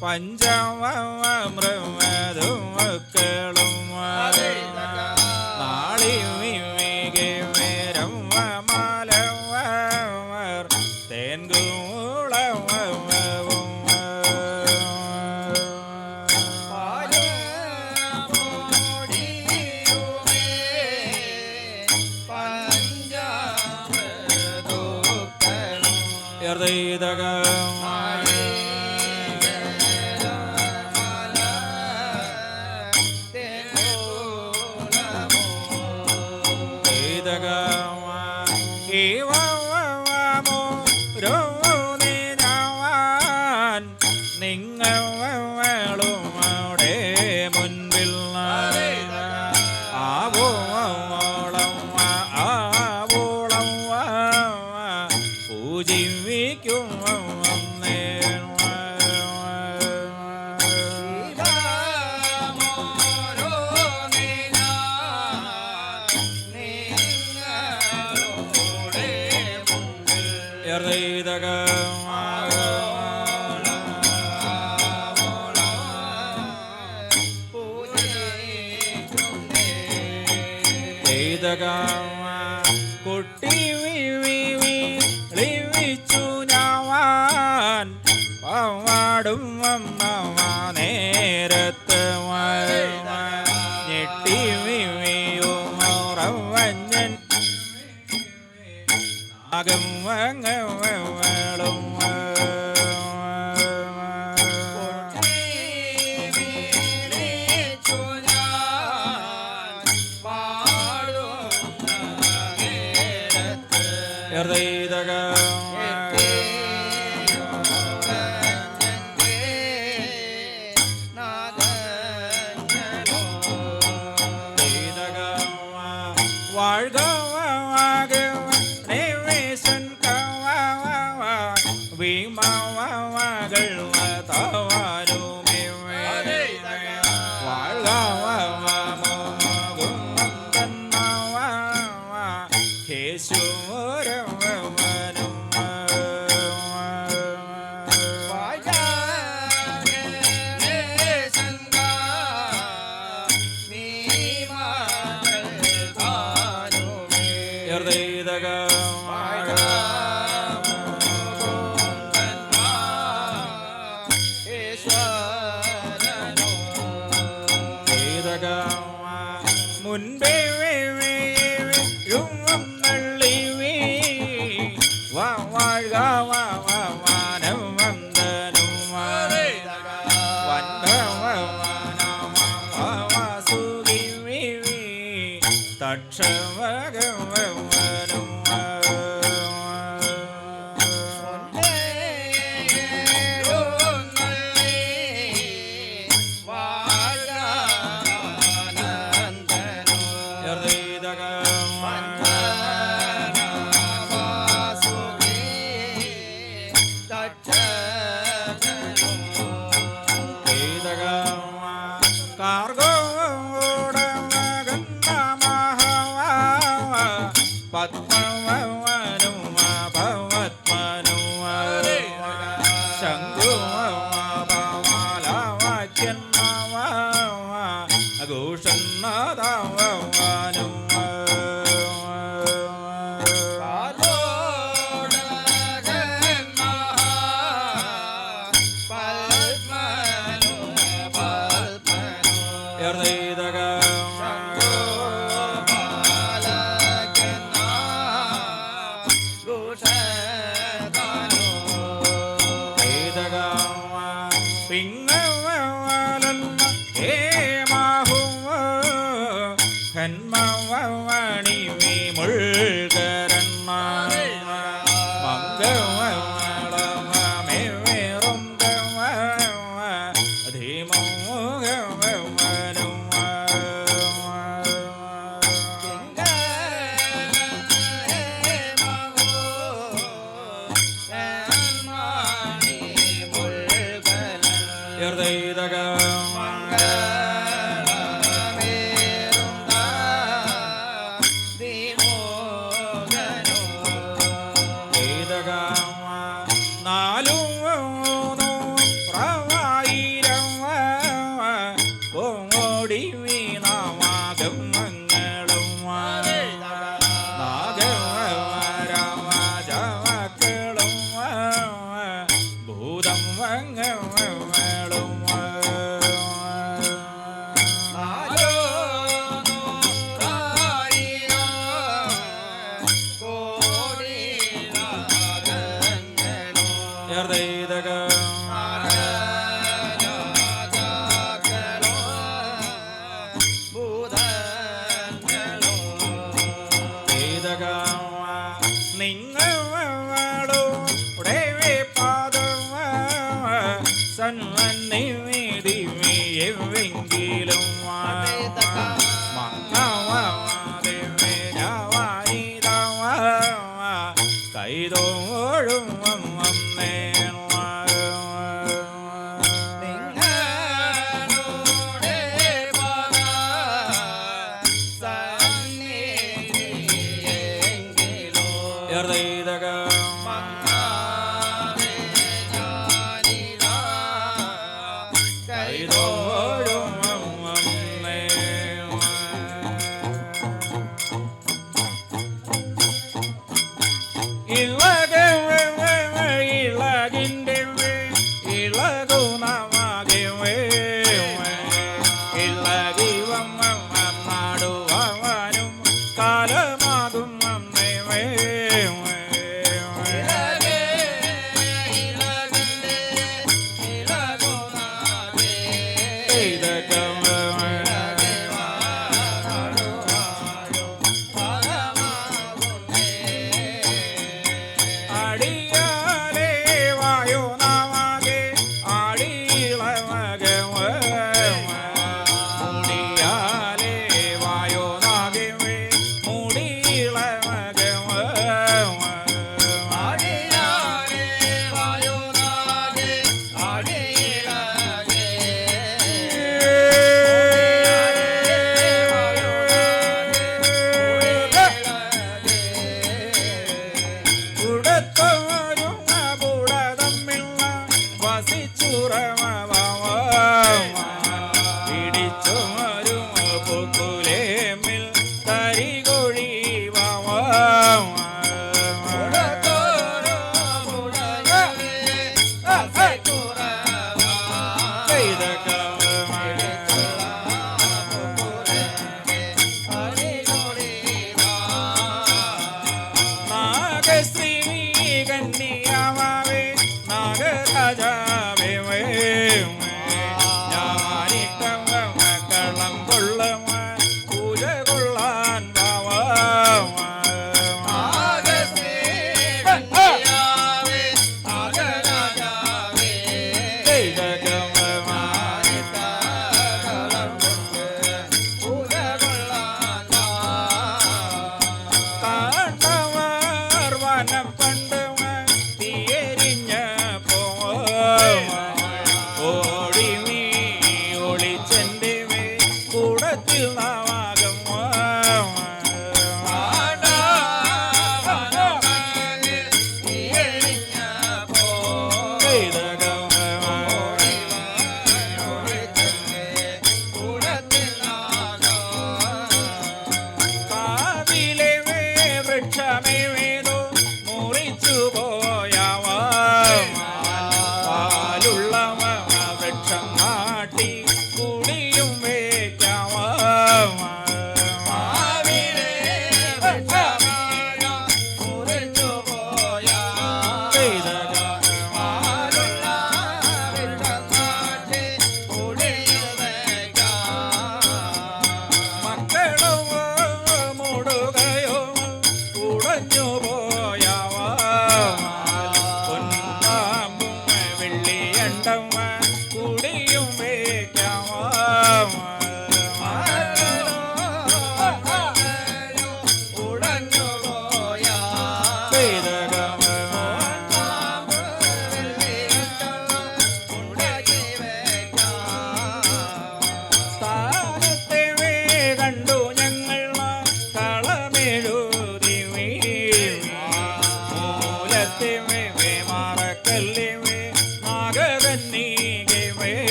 പഞ്ചമൃമതും agam agam agam. 嗯嗯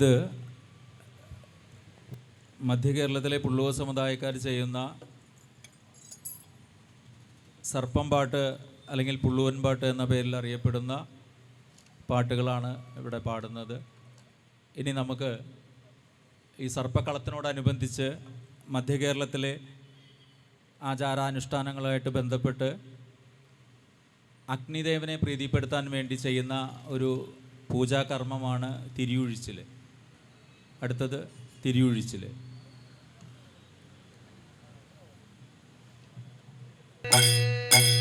ഇത് മധ്യ കേരളത്തിലെ പുള്ളുവ സമുദായക്കാർ ചെയ്യുന്ന സർപ്പം പാട്ട് അല്ലെങ്കിൽ പുള്ളുവൻ പാട്ട് എന്ന പേരിൽ അറിയപ്പെടുന്ന പാട്ടുകളാണ് ഇവിടെ പാടുന്നത്. ഇനി നമുക്ക് ഈ സർപ്പക്കളത്തിനോടനുബന്ധിച്ച് മധ്യ കേരളത്തിലെ ആചാരാനുഷ്ഠാനങ്ങളുമായിട്ട് ബന്ധപ്പെട്ട് അഗ്നിദേവനെ പ്രീതിപ്പെടുത്താൻ വേണ്ടി ചെയ്യുന്ന ഒരു പൂജാകർമ്മമാണ് തിരിയൊഴിച്ചിൽ അടുത്തത് തിരിയൊഴിച്ചിൽ Thank you.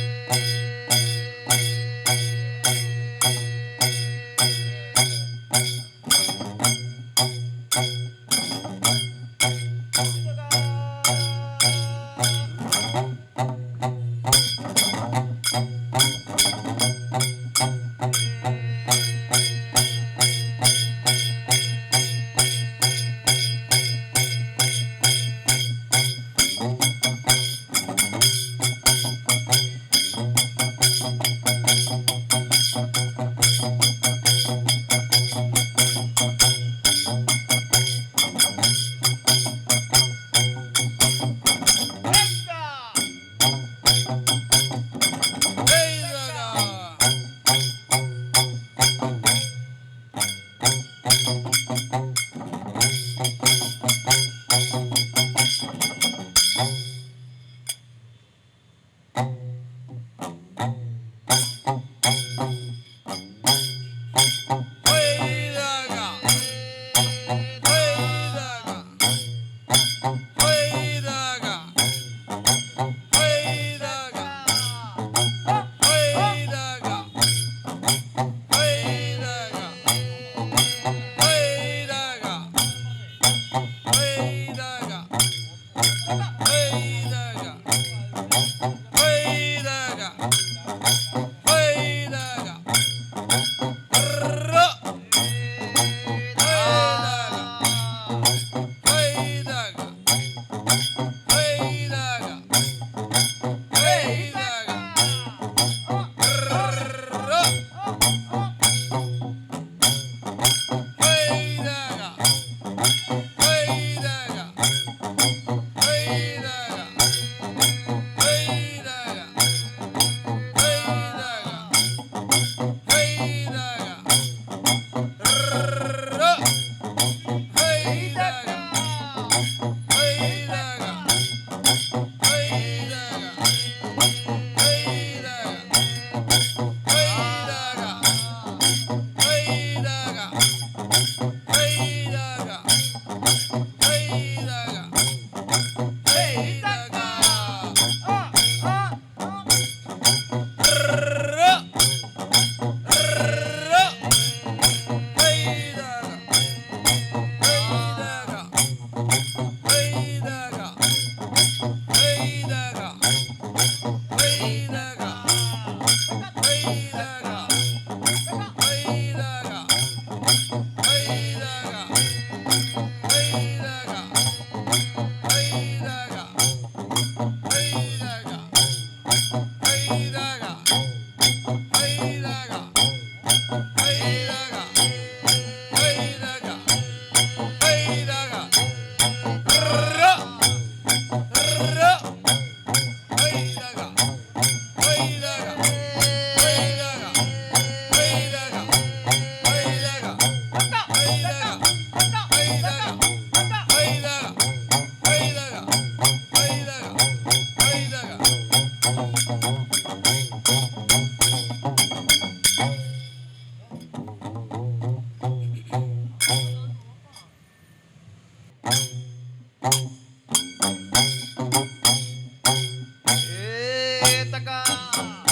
那个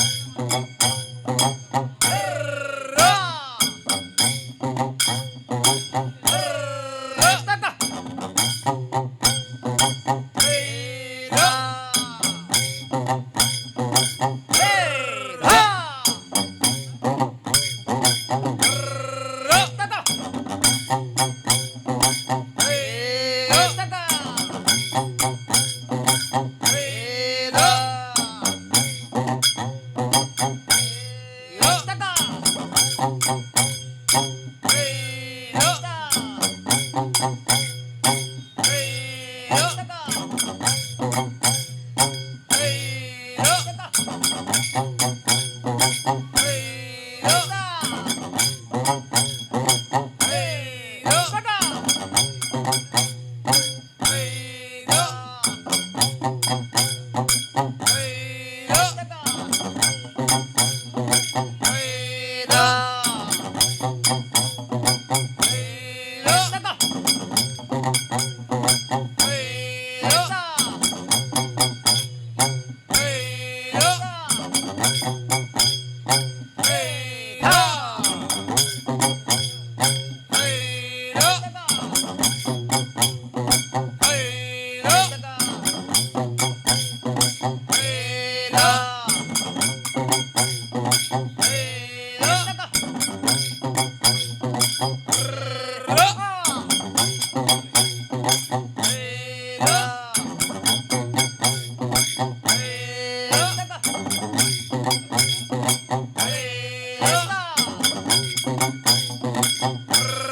Arr.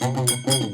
Vamos, vamos.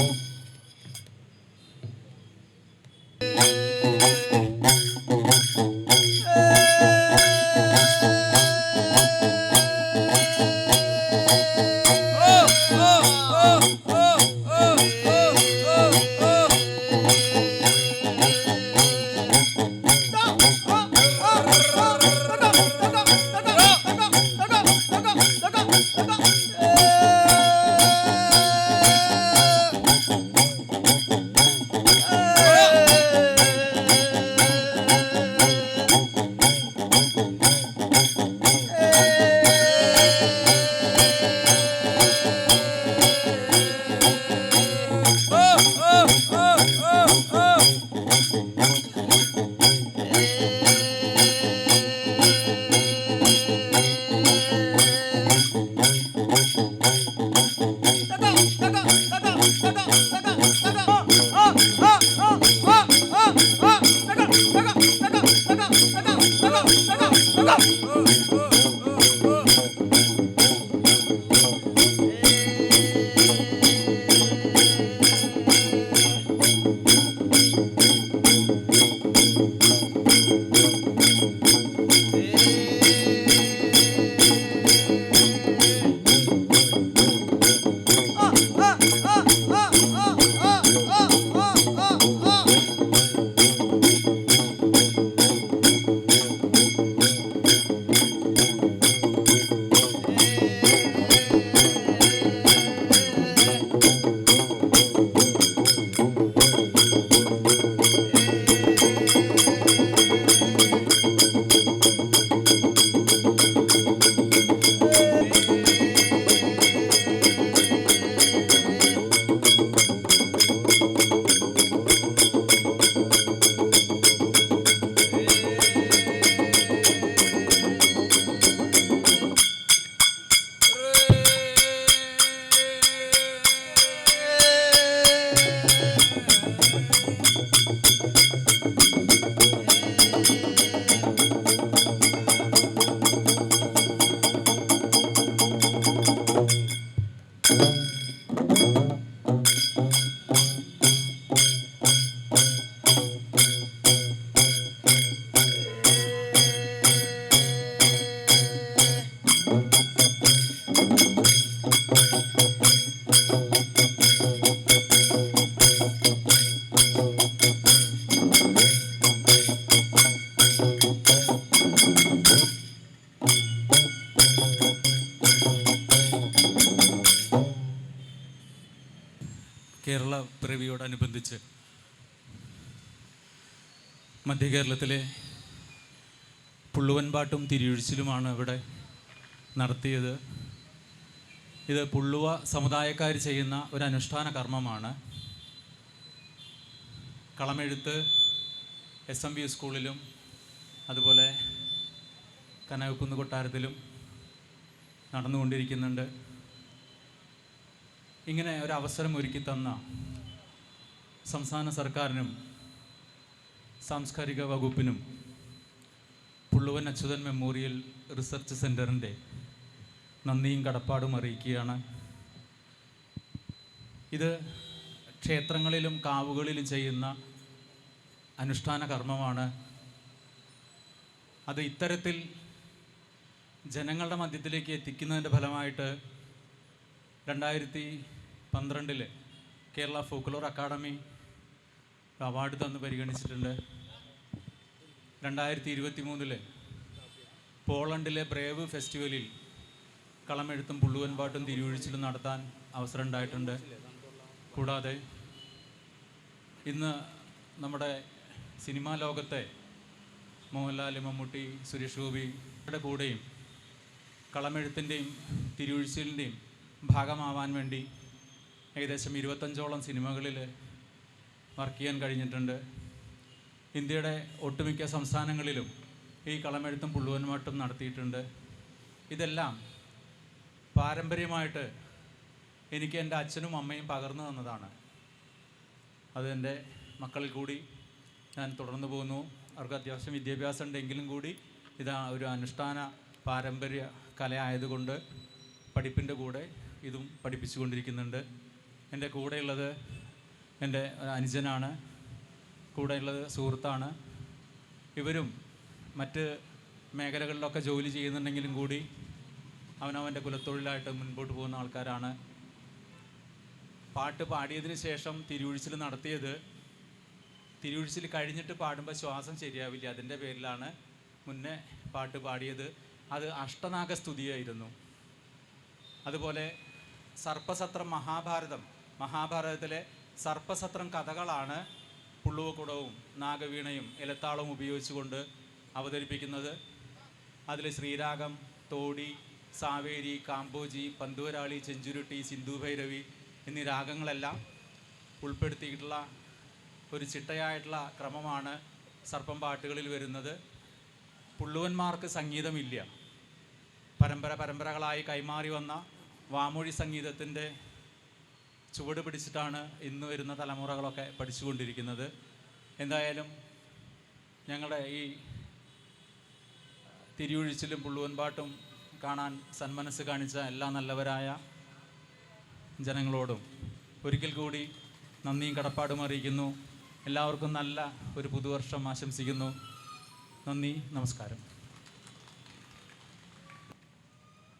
Kerala പിറവിയോടനുബന്ധിച്ച് മധ്യ കേരളത്തിലെ പുള്ളുവൻപാട്ടും തിരിയൊഴിച്ചിലുമാണ് ഇവിടെ നടത്തിയത്. ഇത് പുള്ളുവ സമുദായക്കാർ ചെയ്യുന്ന ഒരു അനുഷ്ഠാന കർമ്മമാണ്. കളമെഴുത്ത് എസ് എം ബി സ്കൂളിലും അതുപോലെ കനകക്കുന്ന് കൊട്ടാരത്തിലും നടന്നുകൊണ്ടിരിക്കുന്നുണ്ട്. ഇങ്ങനെ ഒരു അവസരം ഒരുക്കി തന്ന സംസ്ഥാന സർക്കാരിനും സാംസ്കാരിക വകുപ്പിനും പുള്ളുവൻ അച്യുതൻ മെമ്മോറിയൽ റിസർച്ച് സെന്ററിന്റെ നന്ദിയും കടപ്പാടും അറിയിക്കുകയാണ്. ഇത് ക്ഷേത്രങ്ങളിലും കാവുകളിലും ചെയ്യുന്ന അനുഷ്ഠാന കർമ്മമാണ്. അത് ഇത്തരത്തിൽ ജനങ്ങളുടെ മധ്യത്തിലേക്ക് എത്തിക്കുന്നതിന്റെ ഫലമായിട്ട് രണ്ടായിരത്തി പന്ത്രണ്ടിൽ കേരള ഫോക്ലോർ അക്കാഡമി ഒരു അവാർഡ് തന്ന് പരിഗണിച്ചിട്ടുണ്ട്. രണ്ടായിരത്തി ഇരുപത്തി മൂന്നിൽ പോളണ്ടിലെ ബ്രേവ് ഫെസ്റ്റിവലിൽ കളമെഴുത്തും പുള്ളുവൻ പാട്ടും തിരുവഴിച്ചിലും നടത്താൻ അവസരം ഉണ്ടായിട്ടുണ്ട് കൂടാതെ ഇന്ന് നമ്മുടെ സിനിമാ ലോകത്തെ മോഹൻലാൽ മമ്മൂട്ടി സുരേഷ് ഗോപിയുടെ കൂടെയും കളമെഴുത്തിന്റെയും തിരുവഴിച്ചിലിന്റെയും ഭാഗമാവാൻ വേണ്ടി ഏകദേശം ഇരുപത്തഞ്ചോളം സിനിമകളിൽ വർക്ക് ചെയ്യാൻ കഴിഞ്ഞിട്ടുണ്ട്. ഇന്ത്യയുടെ ഒട്ടുമിക്ക സംസ്ഥാനങ്ങളിലും ഈ കളമെഴുത്തും പുള്ളുവന്മാട്ടും നടത്തിയിട്ടുണ്ട്. ഇതെല്ലാം പാരമ്പര്യമായിട്ട് എനിക്ക് എന്റെ അച്ഛനും അമ്മയും പകർന്നു തന്നതാണ്. അത് എന്റെ മക്കളിൽ കൂടി ഞാൻ തുടർന്നു പോകുന്നു. അവർക്ക് അത്യാവശ്യം വിദ്യാഭ്യാസം ഉണ്ടെങ്കിലും കൂടി ഇതാ ഒരു അനുഷ്ഠാന പാരമ്പര്യ കലയായതുകൊണ്ട് പഠിപ്പിന്റെ കൂടെ ഇതും പഠിപ്പിച്ചുകൊണ്ടിരിക്കുന്നുണ്ട്. എന്റെ കൂടെയുള്ളത് എന്റെ അനുജനാണ് കൂടെയുള്ളത് സുഹൃത്താണ്. ഇവരും മറ്റ് മേഖലകളിലൊക്കെ ജോലി ചെയ്യുന്നുണ്ടെങ്കിലും കൂടി അവനവന്റെ കുലത്തൊഴിലായിട്ട് മുൻപോട്ട് പോകുന്ന ആൾക്കാരാണ്. പാട്ട് പാടിയതിന് ശേഷം തിരുവഴിച്ചിൽ നടത്തിയത്. തിരുവഴിച്ചിൽ കഴിഞ്ഞിട്ട് പാടുമ്പോൾ ശ്വാസം ശരിയാവില്ല അതിന്റെ പേരിലാണ് മുന്നേ പാട്ട് പാടിയത്. അത് അഷ്ടനാഗ സ്തുതിയായിരുന്നു അതുപോലെ സർപ്പസത്രം മഹാഭാരതം മഹാഭാരതത്തിലെ സർപ്പസത്രം കഥകളാണ് പുള്ളുവക്കുടവും നാഗവീണയും ഇലത്താളവും ഉപയോഗിച്ചുകൊണ്ട് അവതരിപ്പിക്കുന്നത്. അതിൽ ശ്രീരാഗം തോടി സാവേരി കാമ്പോജി പന്തുവരാളി ചെഞ്ചുരുട്ടി സിന്ധു ഭൈരവി എന്നീ രാഗങ്ങളെല്ലാം ഉൾപ്പെടുത്തിയിട്ടുള്ള ഒരു ചിട്ടയായിട്ടുള്ള ക്രമമാണ് സർപ്പം പാട്ടുകളിൽ വരുന്നത്. പുള്ളുവന്മാർക്ക് സംഗീതമില്ല. പരമ്പര പരമ്പരകളായി കൈമാറി വന്ന വാമൊഴി സംഗീതത്തിന്റെ ചുവട് പിടിച്ചിട്ടാണ് ഇന്ന് വരുന്ന തലമുറകളൊക്കെ പഠിച്ചുകൊണ്ടിരിക്കുന്നത്. എന്തായാലും ഞങ്ങളുടെ ഈ തിരിയൊഴിച്ചിലും പുള്ളുവൻപാട്ടും കാണാൻ സന്മനസ് കാണിച്ച എല്ലാ നല്ലവരായ ജനങ്ങളോടും ഒരിക്കൽ കൂടി നന്ദിയും കടപ്പാടും അറിയിക്കുന്നു. എല്ലാവർക്കും നല്ല ഒരു പുതുവർഷം ആശംസിക്കുന്നു. നന്ദി നമസ്കാരം.